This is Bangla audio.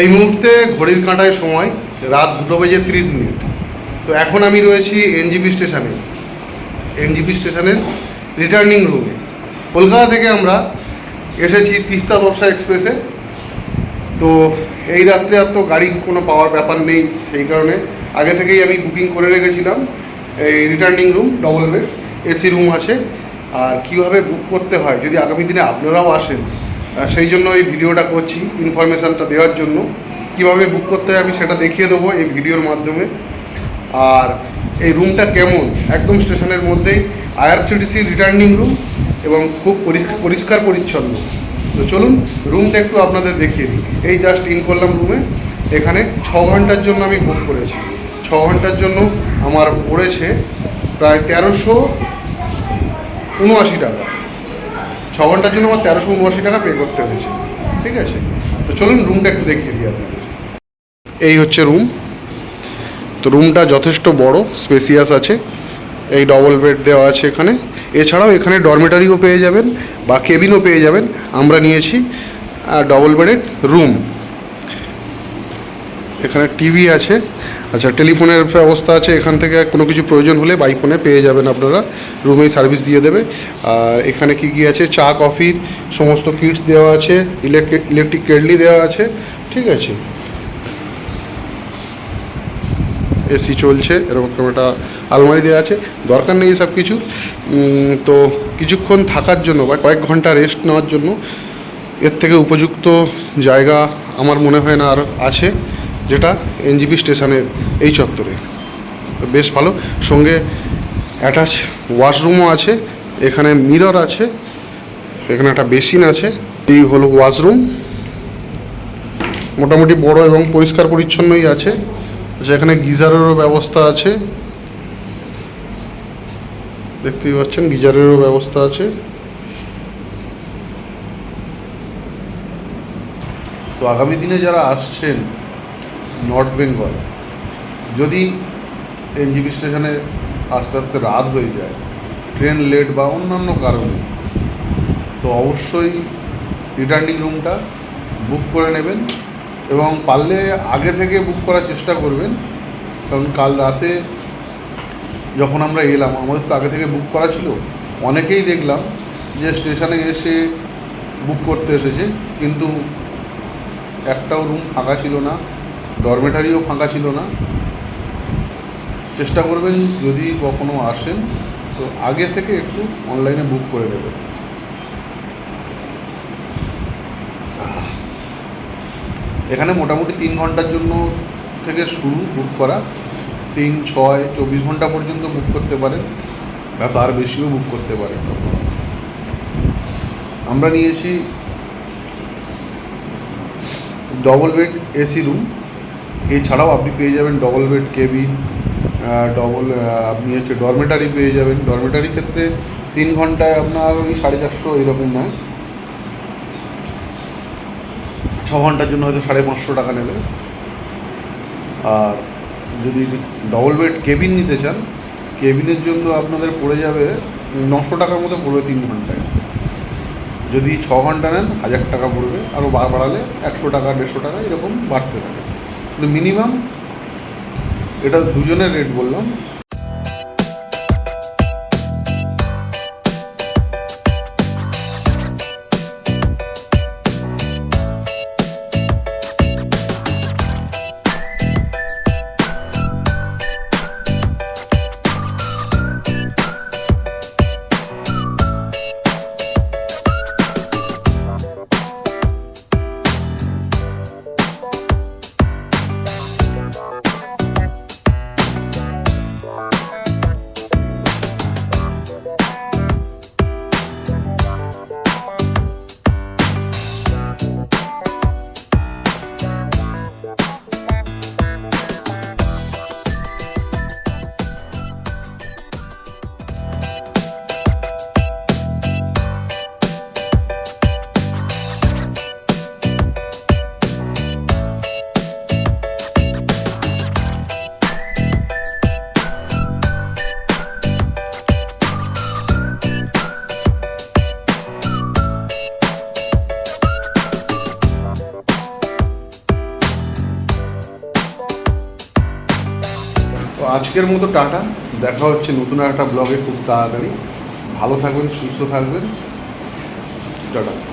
এই মুহূর্তে ঘড়ির কাঁটায় সময়, রাত দুটো বেজে তিরিশ মিনিট। তো এখন আমি রয়েছি এনজিপি স্টেশনে, এনজিপি স্টেশনের রিটার্নিং রুমে কলকাতা থেকে আমরা এসেছি তিস্তা দর্শা এক্সপ্রেসে তো এই রাত্রে আর তো গাড়ির কোনো পাওয়ার ব্যাপার নেই সেই কারণে। আগে থেকেই আমি বুকিং করে রেখেছিলাম এই returning room double bed AC room আছে। আর কীভাবে বুক করতে হয়, যদি আগামী দিনে আপনারাও আসেন সেই জন্য এই ভিডিওটা করছি ইনফরমেশানটা দেওয়ার জন্য। কীভাবে বুক করতে হয় আমি সেটা দেখিয়ে দেবো এই ভিডিওর মাধ্যমে। আর এই রুমটা কেমন? একদম স্টেশনের মধ্যেই আইআরসিটিসি রিটার্নিং রুম এবং খুব পরিষ্কার পরিচ্ছন্ন। তো চলুন রুমটা একটু আপনাদের দেখিয়ে দিই। এই জাস্ট ইন করলাম রুমে এখানে ছ ঘণ্টার জন্য আমি বুক করেছি। ছ ঘণ্টার জন্য আমার পড়েছে প্রায় তেরোশো উনআশি টাকা। ছ ঘণ্টার জন্য আমার তেরোশো উনআশি টাকা পে করতে হয়েছে। ঠিক আছে? তো চলুন রুমটা একটু দেখিয়ে দিই আপনাদের। এই হচ্ছে রুম তো রুমটা যথেষ্ট বড় স্পেসিয়াস আছে। এই ডবল বেড দেওয়া আছে এখানে। এছাড়াও এখানে ডরমেটারিও পেয়ে যাবেন, বা কেবিনও পেয়ে যাবেন। আমরা নিয়েছি ডবল বেডের রুম এখানে টিভি আছে। আচ্ছা টেলিফোনের ব্যবস্থা আছে, এখান থেকে কোনো কিছু প্রয়োজন হলে বাই ফোনে পেয়ে যাবেন আপনারা। রুমেই সার্ভিস দিয়ে দেবে। আর এখানে কি কী আছে? চা কফির সমস্ত কিটস দেওয়া আছে ইলেকট্রিক ইলেকট্রিক কেটলি দেওয়া আছে, ঠিক আছে? এসি চলছে, এরকম একটা আলমারি দেওয়া আছে। দরকার নেই সব কিছু। তো কিছুক্ষণ থাকার জন্য বা কয়েক ঘণ্টা রেস্ট নেওয়ার জন্য এর থেকে উপযুক্ত জায়গা আমার মনে হয় না আর আছে। যেটা এনজিপি স্টেশনের এই চত্বরে। বেশ ভালো। সঙ্গে অ্যাটাচ ওয়াশরুমও আছে, এখানে মিরর আছে, এখানে একটা বেসিন আছে, এই হলো ওয়াশরুম মোটামুটি বড় এবং পরিষ্কার পরিচ্ছন্নই আছে। আচ্ছা এখানে গিজারেরও ব্যবস্থা আছে। দেখতেই পাচ্ছেন, গিজারেরও ব্যবস্থা আছে। তো আগামী দিনে যারা আসছেন নর্থ বেঙ্গল, যদি এনজিপি স্টেশনে আস্তে আস্তে রাত হয়ে যায়, ট্রেন লেট বা অন্যান্য কারণে, তো অবশ্যই রিটার্নিং রুমটা বুক করে নেবেন এবং পারলে আগে থেকে বুক করার চেষ্টা করবেন, কারণ কাল রাতে যখন আমরা এলাম, আমাদের তো আগে থেকে বুক করা ছিল, অনেকেই দেখলাম যে স্টেশনে এসে বুক করতে এসেছে, কিন্তু একটাও রুম ফাঁকা ছিল না। ডরমেটারিও ফাঁকা ছিল না। চেষ্টা করবেন যদি কখনো আসেন, তো আগে থেকে একটু অনলাইনে বুক করে দেবেন এখানে মোটামুটি তিন ঘণ্টার জন্য থেকে শুরু বুক করা। তিন, ছয়, চব্বিশ ঘণ্টা পর্যন্ত বুক করতে পারেন বা তার বেশিও বুক করতে পারেন। আমরা নিয়েছি ডবল বেড এসি রুম এছাড়াও আপনি পেয়ে যাবেন ডবল বেড কেবিন ডবল আপনি হচ্ছে ডরমেটারি পেয়ে যাবেন। ডরমেটারি ক্ষেত্রে তিন ঘন্টায় আপনার ওই সাড়ে চারশো এরকম নয়। ছ ঘণ্টার জন্য হয়তো সাড়ে পাঁচশো টাকা নেবে। আর যদি ডবল বেড কেবিন নিতে চান কেবিনের জন্য আপনাদের পড়ে যাবে নশো টাকার মতো পড়বে তিন ঘন্টায়। যদি ছ ঘণ্টা নেন, হাজার টাকা পড়বে। আরও বাড়ালে একশো টাকা, দেড়শো টাকা এরকম বাড়তে থাকে। মিনিমাম এটা দুজনের রেট বললাম। আজকের মতো টাটা। দেখা হচ্ছে নতুন একটা ব্লগে খুব তাড়াতাড়ি। ভালো থাকবেন, সুস্থ থাকবেন। টাটা।